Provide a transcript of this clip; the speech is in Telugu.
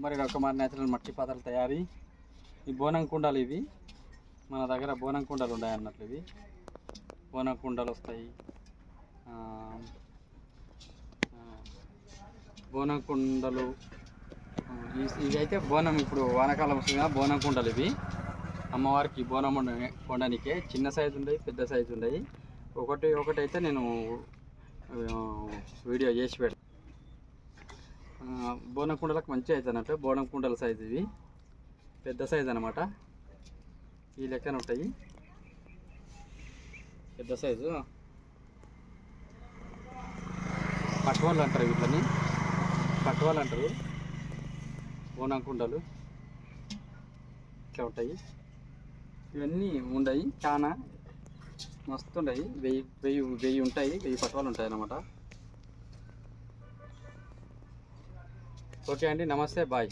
మరి కుమార్ నేచురల్ మట్టి పాత్రలు తయారీ. ఈ బోనం కుండలు ఇవి. మన దగ్గర బోనం కుండలు ఉన్నాయి అన్నట్లు ఇవి. బోనం కుండలు వస్తాయి. బోనం కుండలు ఇవి అయితే బోనం ఇప్పుడు వానాకాలం వస్తుంది కదా బోనం కుండలు ఇవి. అమ్మవారికి బోనం వండ- చిన్న సైజు ఉన్నాయి పెద్ద సైజు ఉన్నాయి ఒకటి ఒకటి అయితే నేను వీడియో చేసి పెడతాను బోనం కుండలకు మంచిగా అవుతుంది అన్నట్టు బోనం కుండల సైజు ఇవి. పెద్ద సైజు అనమాట ఈ లెక్కన ఉంటాయి. పెద్ద సైజు పట్టువాళ్ళు అంటారు వీటిని. పట్టువాళ్ళు అంటారు. బోనం కుండలు. ఇట్లా ఉంటాయి. ఇవన్నీ ఉండయి. చాలా మస్తు ఉన్నాయి వెయ్యి వెయ్యి వెయ్యి ఉంటాయి. వెయ్యి పట్టువాళ్ళు ఉంటాయి అన్నమాట ఓకే అండి నమస్తే బాయ్.